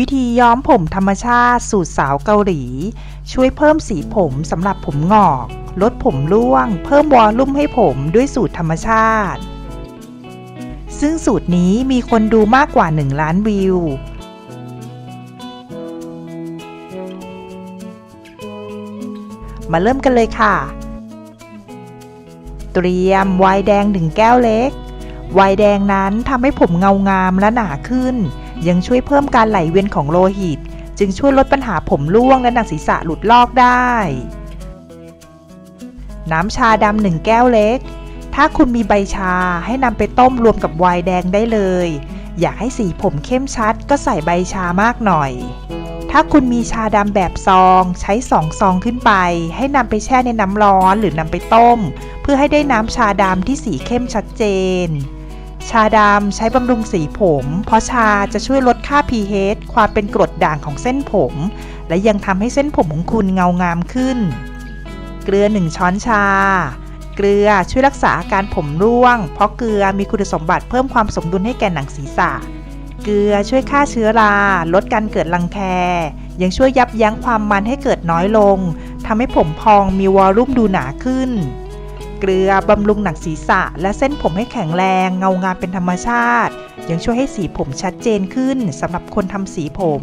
วิธีย้อมผมธรรมชาติสูตรสาวเกาหลี ช่วยเพิ่มสีผมสำหรับผมงอก ลดผมร่วง เพิ่มวอลลุ่มให้ผมด้วยสูตรธรรมชาติ ซึ่งสูตรนี้มีคนดูมากกว่า 1 ล้านวิว มาเริ่มกันเลยค่ะ เตรียมไวน์แดง1แก้วเล็กไวน์แดงนั้นทำให้ผมเงางามและหนาขึ้น ยังช่วยเพิ่มการไหลเวียนของโลหิต จึงช่วยลดปัญหาผมร่วงและหนังศีรษะหลุดลอกได้ น้ำชาดำหนึ่งแก้วเล็ก ถ้าคุณมีใบชาให้นำไปต้มรวมกับไวน์แดงได้เลย อยากให้สีผมเข้มชัดก็ใส่ใบชามากหน่อย ถ้าคุณมีชาดำแบบซองใช้สองซองขึ้นไป ให้นำไปแช่ในน้ำร้อนหรือนำไปต้ม เพื่อให้ได้น้ำชาดำที่สีเข้มชัดเจน ชาดำใช้บำรุงสีผม เพราะชาจะช่วยลดค่า pH ความเป็นกรดด่างของเส้นผม และยังทำให้เส้นผมของคุณเงางามขึ้น เกลือ 1 ช้อนชา เกลือช่วยรักษาอาการผมร่วง เพราะเกลือมีคุณสมบัติเพิ่มความสมดุลให้แก่หนังศีรษะ เกลือช่วยฆ่าเชื้อรา ลดการเกิดรังแค ยังช่วยยับยั้งความมันให้เกิดน้อยลงทำให้ผมพองมีวอลลุ่มดูหนาขึ้น เกลือบำรุงหนังศีรษะ และเส้นผมให้แข็งแรง เงางามเป็นธรรมชาติ ยังช่วยให้สีผมชัดเจนขึ้นสำหรับคนทำสีผม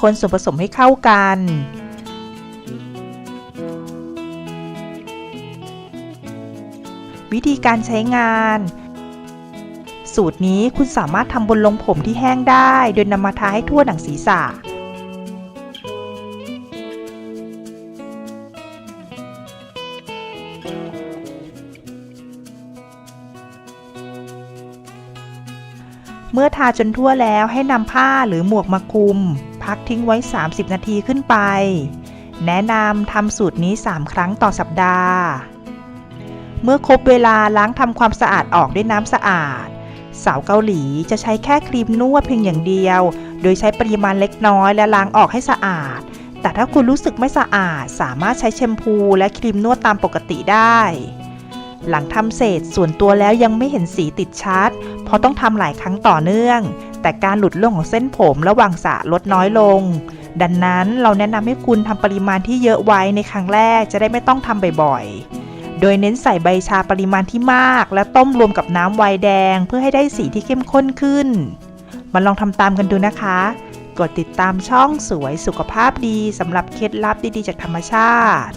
คนส่วนผสมให้เข้ากันวิธีการใช้งาน สูตรนี้คุณสามารถทำบนลงผมที่แห้งได้ โดยนำมาทาให้ทั่วหนังศีรษะ เมื่อทาจนทั่วแล้วให้นำผ้าหรือหมวกมาคลุม พักทิ้งไว้ 30 นาทีขึ้นไป แนะนำทำสูตรนี้ 3 ครั้งต่อสัปดาห์ เมื่อครบเวลาล้างทำความสะอาดออกด้วยน้ำสะอาด สาวเกาหลีจะใช้แค่ครีมนวดเพียงอย่างเดียว โดยใช้ปริมาณเล็กน้อยและล้างออกให้สะอาด แต่ถ้าคุณรู้สึกไม่สะอาด สามารถใช้แชมพูและครีมนวดตามปกติได้ หลังทำเสร็จส่วนตัวแล้วยังไม่เห็นสีติดชัด เพราะต้องทำหลายครั้งต่อเนื่อง แต่การหลุดร่วงของเส้นผมระหว่างสระลดน้อยลง ดังนั้นเราแนะนำให้คุณทำปริมาณที่เยอะไว้ในครั้งแรกจะได้ไม่ต้องทำบ่อยๆ โดยเน้นใส่ใบชาปริมาณที่มาก และต้มรวมกับน้ำไวน์แดง เพื่อให้ได้สีที่เข้มข้นขึ้น มาลองทำตามกันดูนะคะ กดติดตามช่องสวยสุขภาพดีสำหรับเคล็ดลับดีๆ จากธรรมชาติ